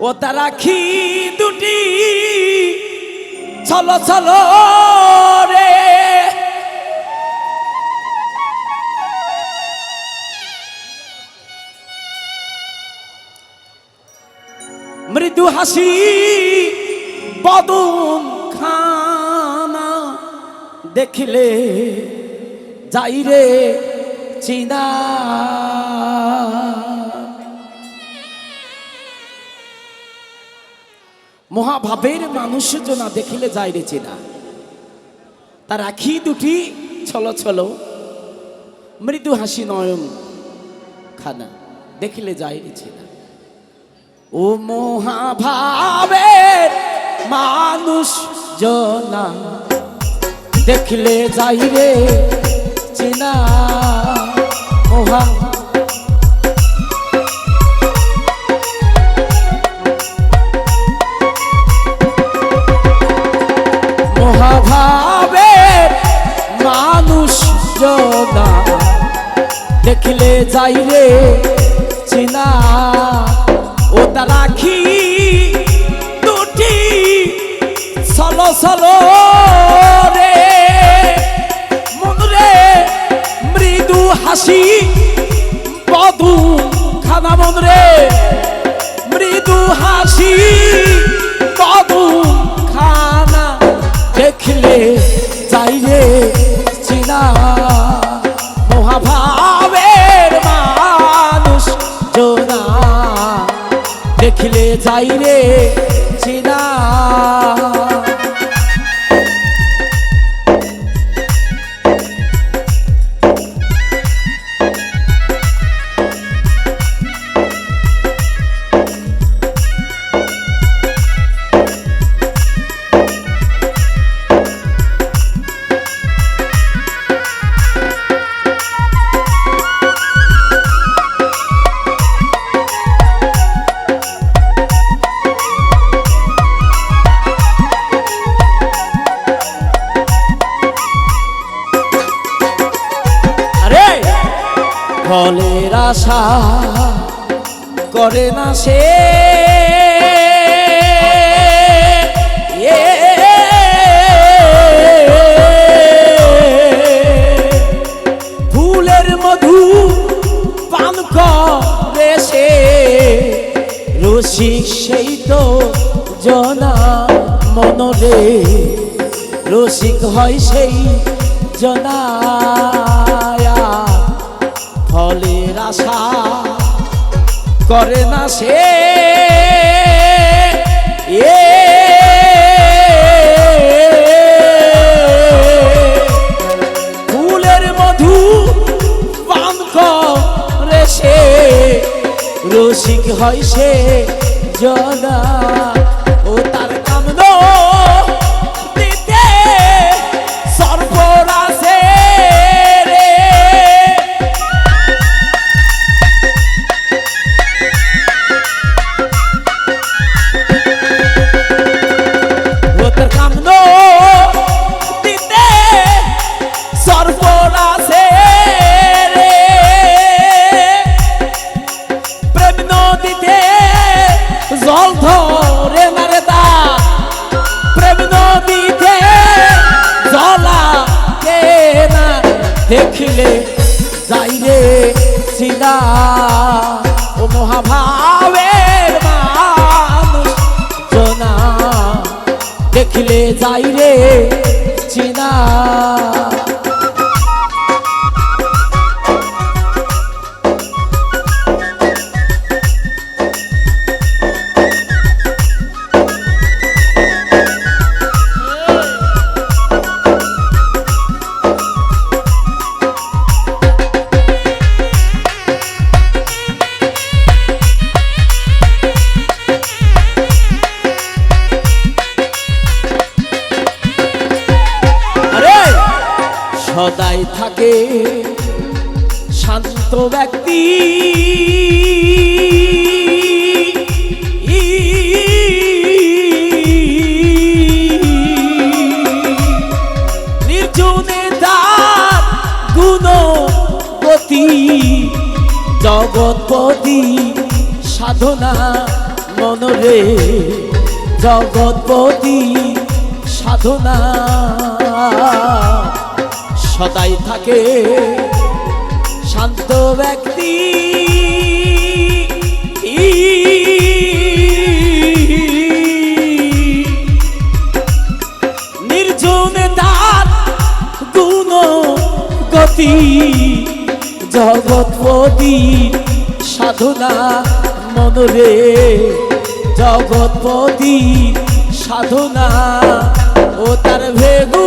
ও তার আখি দুটি। চলো চলো রে। মৃদু হাসি, বদন খানা দেখিলে যাই রে চিনা। মহাভাবের মানুষ না দেখিলে যাই রে চেনা। তার আখি দুটি, ছলো ছলো। মৃদু হাসি নয়ন খানা দেখিলে যাই রে চেনা। ও মহাভাবের মানুষ জনা দেখলে যাই রে চেনা। মহা জনা দেখলে যাই রে, চিনা। ও তার আখি দুটি সলো সলো রে। মন রে, মৃদু হাসি বধু খানা মন রে। মৃদু হাসি যাই করে না সে। ফুলের মধু পান করে সে। রসিক সেই তো জনা মনরে। রসিক হয় সেই জনায়া আশা করে না সে। ফুলের মধু পান করে সে। রসিক হয় সে জনা থাকে। শান্ত ব্যক্তি। নির্জনে তার গুণপতি জগৎপতি সাধনা মনরে জগৎপতি সাধনা। সদাই থাকে। শান্ত ব্যক্তি। নির্জনে তার গুণ গতি, জগৎপতি সাধনা মনরে জগৎপতি সাধনা ও তার ভেগু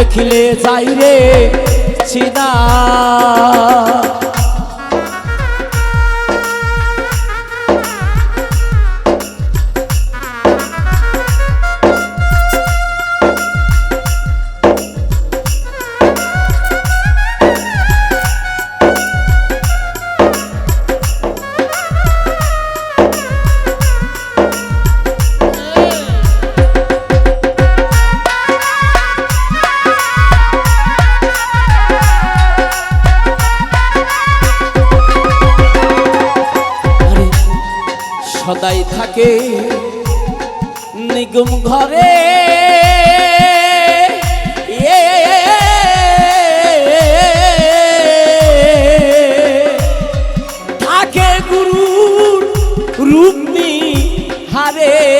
দেখলে যাই রে সদাই থাকে। নিগুম ঘরে। থাকে গুরু রূপ হারে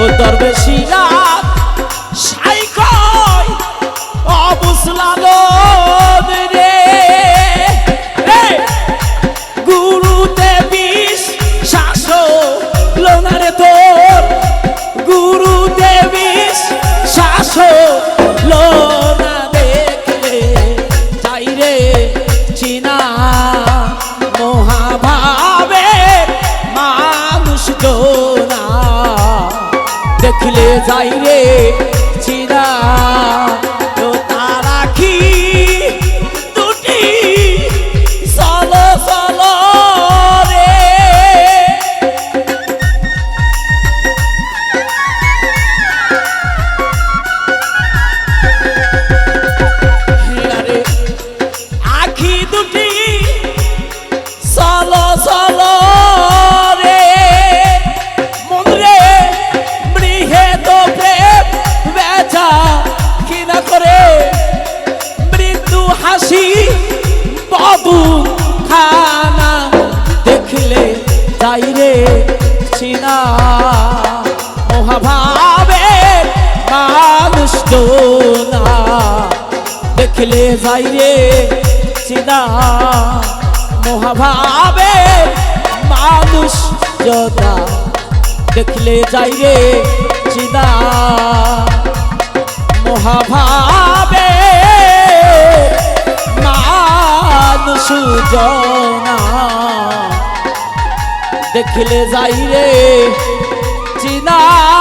ও দরবেশিরা 在 মহাভাবের মানুষ না। দেখলে যাইরে চিনা মহাভাবের মানুষ যোদা। দেখলে যাইরে চিনা মহাভাবে মানুষ যোনা দেখলে যাইরে না